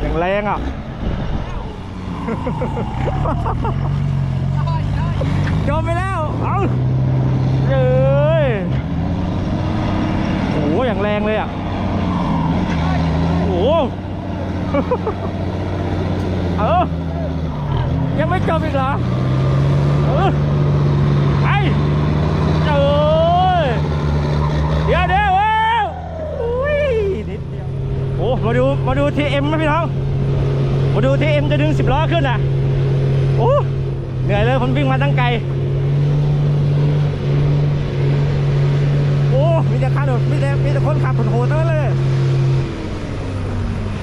อย่างแรงอะจมไปแล้ว เอาเอ้ยโอ้โหอย่างแรงเลยอะ โอ้เออยังไม่จบอีกเหรอ เออ ไปเอ้ย เดี๋ยวเดี๋ยวเว้ยอุ้ยนิดเดียว โอ้ มาดูมาดูทีเอ็มนะพี่น้อง มาดูทีเอ็มจะดึงสิบล้อขึ้นอะโอ้เหนื่อยเลยผมวิ่งมาตั้งไกล โอ้ มีแต่คันมีแต่มีแต่คนขับโหดทั้งนั้นเลย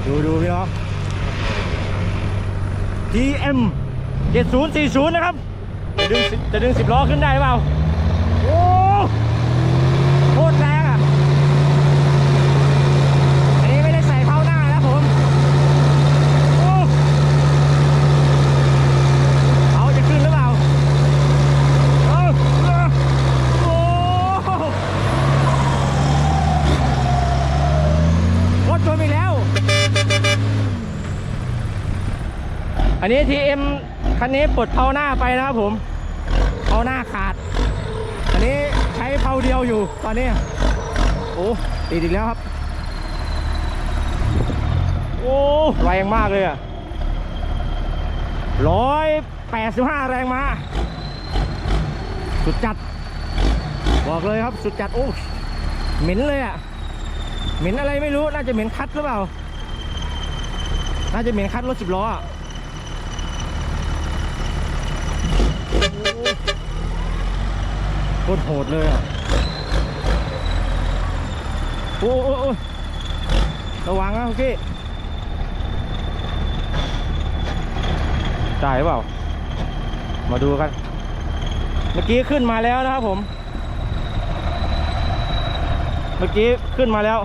ดูดูพี่น้อง GM 7040 นะครับ จะดึงจะดึงสิบล้อขึ้นได้เปล่า โอ้โคตรแรงอะ อันนี้ไม่ได้ใส่เผาหน้านะผม โอ้เขาจะขึ้นหรือเปล่าเออเออโอ้รถชนอีกแล้ว อันนี้ TM คันนี้ปลดเผาหน้าไปนะครับผมเผาหน้าขาด อันนี้ใช้เผาเดียวอยู่ตอนนี้ โอ้ติดอีกแล้วครับ โอ้แรงมากเลยอะร้อยแปดสิบห้าแรงมาสุดจัด บอกเลยครับสุดจัด โอ้เหม็นเลยอะเหม็นอะไรไม่รู้ น่าจะเหม็นคัดหรือเปล่า น่าจะเหม็นคัดรถสิบล้ออะ โคตรโหดเลยอะ โอ้โอ้ระวังนะโอเคจ่ายเปล่า มาดูกัน เมื่อกี้ขึ้นมาแล้วนะครับผม เมื่อกี้ขึ้นมาแล้ว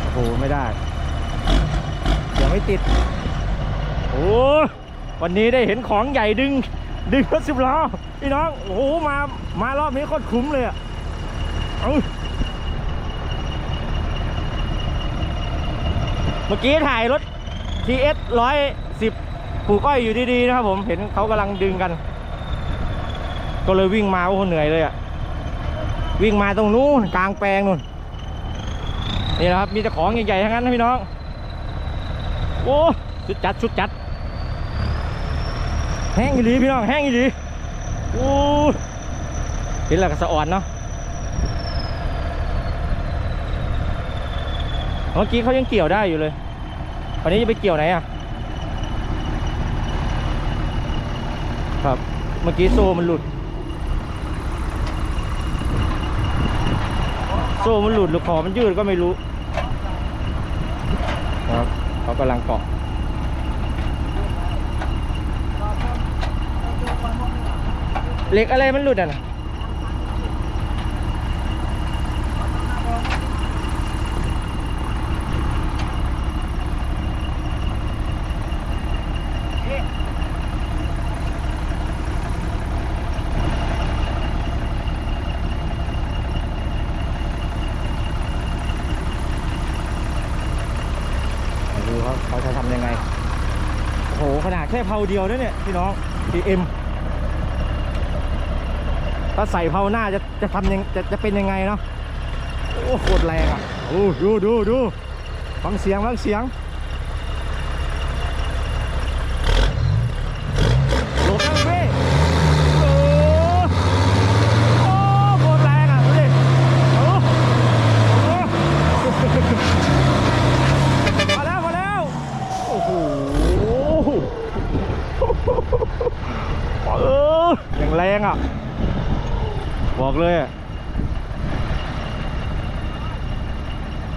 โอ้โห ไม่ได้ ยังไม่ติด โอ้ วันนี้ได้เห็นของใหญ่ดึง ดึงรถสิบล้อพี่น้องโอ้โหมามารอบนี้โคตรคุ้มเลยอะเอาเมื่อกี้ถ่ายรถ TS ร้อยสิบปลูกอ้อยอยู่ดีๆนะครับผมเห็นเขากำลังดึงกัน ก็เลยวิ่งมาโอ้โหเหนื่อยเลยอะวิ่งมาตรงนู้นกลางแปลงนู่นนี่นะครับมีแต่ของใหญ่ๆทั้งนั้นนะพี่น้องโอ้สุดจัดสุดจัด แห้งอีหลีพี่น้องแห้งอีหลีโอ้เห็นแล้วก็สะอ่อนเนาะเมื่อกี้เขายังเกี่ยวได้อยู่เลยวันนี้จะไปเกี่ยวไหนอะครับเมื่อกี้โซ่มันหลุด โซ่มันหลุดหรือคอมันยืดก็ไม่รู้ ครับเขากำลังเกาะ เหล็กอะไรมันหลุดอะนะดูครับเขาจะทำยังไง โอ้โห ขนาดแค่เพาเดียวด้วยเนี่ย พี่น้อง PM ถ้าใส่เพาหน้าจะจะทำยังจะจะเป็นยังไงเนาะโอ้โคตรแรงอะโอ้ดูดูดูฟังเสียงฟังเสียงหลบนะพี่โอ้โอ้โคตรแรงอะดูดิโอ้โอ้มาแล้วมาแล้วโอ้โหเอออย่างแรงอะ บ อกเลย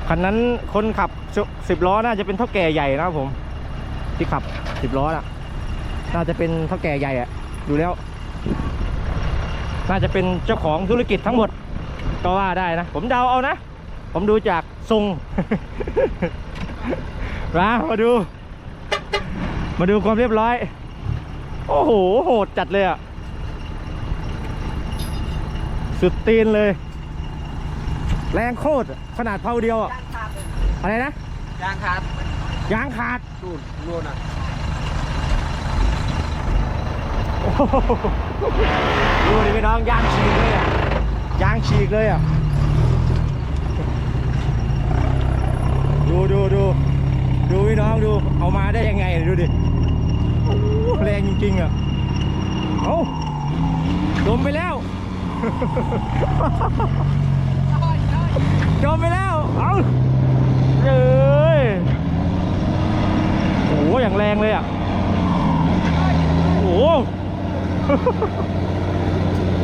คันนั้นคนขับสิบล้อน่าจะเป็นเท่าแก่ใหญ่นะครับผม ที่ขับสิบล้อน่ะ น่าจะเป็นเท่าแก่ใหญ่อะดูแล้ว น่าจะเป็นเจ้าของธุรกิจทั้งหมด ก็ว่าได้นะ ผมเดาเอานะ ผมดูจากทรงมามาดู มาดูความเรียบร้อย โอ้โห โหดจัดเลยอะ สุดตีนเลย แรงโคตรขนาดเผาเดียวอะอะไรนะยางครับยางขาดนู่นนู่นอะโอ้โหดูดิพี่น้องยางฉีกเลยอะยางฉีกเลยอะดูดูดูดูพี่น้องดูเอามาได้ยังไงดูดิโอ้โหแรงจริงๆอะเอาจมไปแล้ว จมไปแล้ว เอาเอ้ยโอ้โหอย่างแรงเลยอะ โอ้โห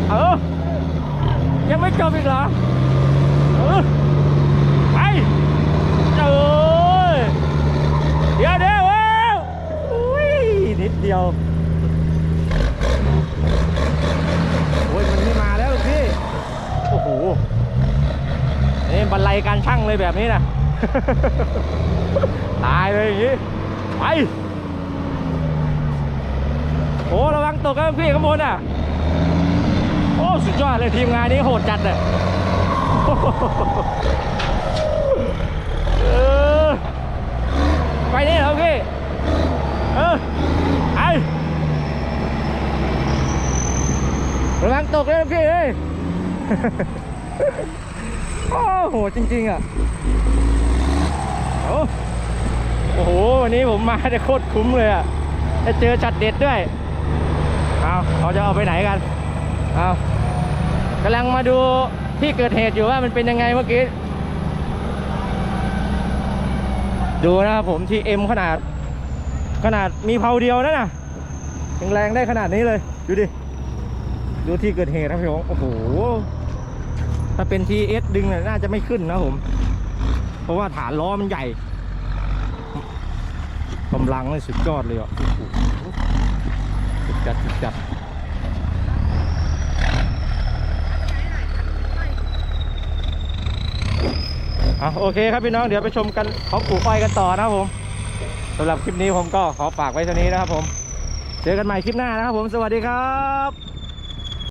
เออยังไม่จบอีกเหรอ เออไปเอ้ยเดี๋ยวเดี๋ยวเว้ยอุ้ยนิดเดียว โอ้ยมันไม่มาแล้วลูกพี่ โอ้โห นี่บรร ลัยการช่างเลยแบบนี้นะตายเลยอย่างนี้ ไปโอ้ระวังตกกันพี่ข้างบนอะ โอ้ สุดยอดเลยทีมงานนี้โหดจัดเลยไปนี่เหรอพี่ เออไอระวังตกเลยพี่เอ้ย โอ้โหจริง ๆ อะ โอ้โห วันนี้ผมมาได้โคตรคุ้มเลยอะได้เจอจัดเด็ดด้วย เอาเขาจะเอาไปไหนกัน เอากำลังมาดูที่เกิดเหตุอยู่ว่ามันเป็นยังไงเมื่อกี้ ดูนะครับผมที่เอ็มขนาด ขนาดมีเพาเดียวนั่นน่ะยังแรงได้ขนาดนี้เลย ดูดิ ดูที่เกิดเหตุนะพี่โอ้โห ถ้าเป็นทีเอสดึงเนี่ยน่าจะไม่ขึ้นนะผม เพราะว่าฐานล้อมันใหญ่กำลังเลยสุดยอดเลยอะสุดจัดสุดจัดอะโอเคครับพี่น้องเดี๋ยวไปชมกันเขาปลูกอ้อยกันต่อนะครับผมสำหรับคลิปนี้ผมก็ขอฝากไว้เท่านี้นะครับผม เจอกันใหม่คลิปหน้านะครับผมสวัสดีครับ